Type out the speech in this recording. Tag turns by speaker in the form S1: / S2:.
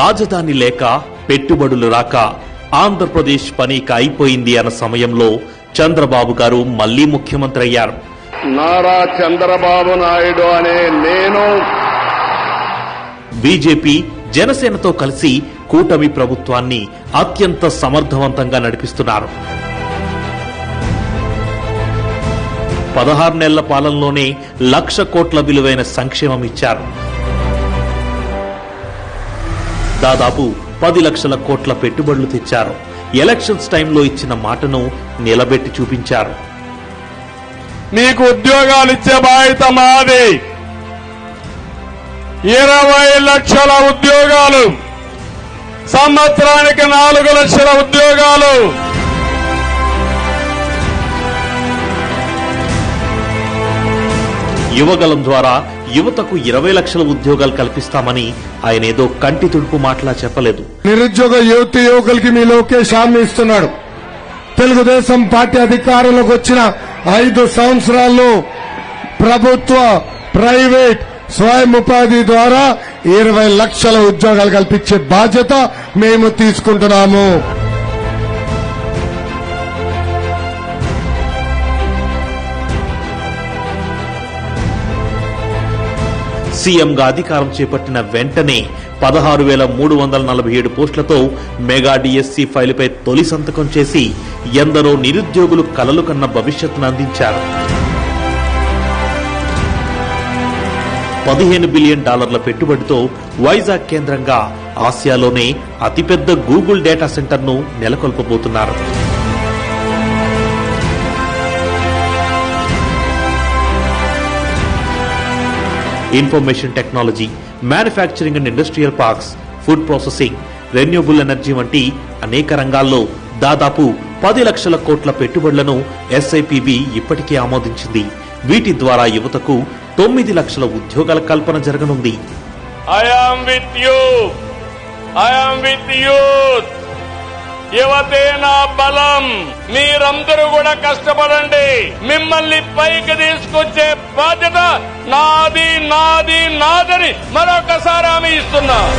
S1: రాజధాని లేక పెట్టుబడులు రాక ఆంధ్రప్రదేశ్ పనీక అయిపోయింది అన్న సమయంలో చంద్రబాబు గారు మళ్ళీ ముఖ్యమంత్రి అయ్యారు.
S2: నారా చంద్రబాబు నాయుడు అనే నేను
S1: బీజేపీ జనసేనతో కలిసి కూటమి ప్రభుత్వాన్ని అత్యంత సమర్థవంతంగా నడిపిస్తున్నారు. పదహారు నెలల పాలనలోనే లక్ష కోట్ల విలువైన సంక్షేమం ఇచ్చారు. దాదాపు పది లక్షల కోట్ల పెట్టుబడులు తెచ్చారు. ఎలక్షన్స్ టైంలో ఇచ్చిన మాటను నిలబెట్టి చూపించారు.
S2: మీకు ఉద్యోగాలు ఇచ్చే బాధ్యత మాది. ఇరవై లక్షల ఉద్యోగాలు. సంవత్సరానికి నాలుగు లక్షల ఉద్యోగాలు.
S1: యువగలం ద్వారా యువతకు ఇరవై లక్షల ఉద్యోగాలు కల్పిస్తామని ఆయన ఏదో కంటి తుడుపు మాటలా చెప్పలేదు.
S3: నిరుద్యోగ యువతి యువకులకి మీ లోకేష్ హామీ ఇస్తున్నాడు. తెలుగుదేశం పార్టీ అధికారంలోకి వచ్చిన ఐదు సంవత్సరాల్లో ప్రభుత్వ ప్రైవేట్ స్వయం ఉపాధి ద్వారా ఇరవై లక్షల ఉద్యోగాలు కల్పించే బాధ్యత మేము తీసుకుంటున్నాము.
S1: సీఎంగా అధికారం చేపట్టిన వెంటనే పదహారు వేల మూడు వందల నలభై ఏడు పోస్టులతో మెగా డిఎస్సి ఫైలుపై తొలి సంతకం చేసి ఎందరో నిరుద్యోగులు కలలు కన్న భవిష్యత్తును అందించారు. పదిహేను బిలియన్ డాలర్ల పెట్టుబడితో వైజాగ్ కేంద్రంగా ఆసియాలోనే అతిపెద్ద గూగుల్ డేటా సెంటర్ను నెలకొల్పబోతున్నారు. Information technology manufacturing and industrial parks food processing renewable energy వంటి అనేక రంగాల్లో దాదాపు పది లక్షల కోట్ల పెట్టుబడులను ఎస్ఐపిబి ఇప్పటికే ఆమోదించింది. వీటి ద్వారా యువతకు తొమ్మిది లక్షల ఉద్యోగాల కల్పన జరగనుంది.
S2: I with you I am with youth యువతేనా బలం. మీరందరూ కూడా కష్టపడండి. మిమ్మల్ని పైకి తీసుకొచ్చే బాధ్యత నాది నాది నాదని మరొకసారి ఆమె ఇస్తున్నా.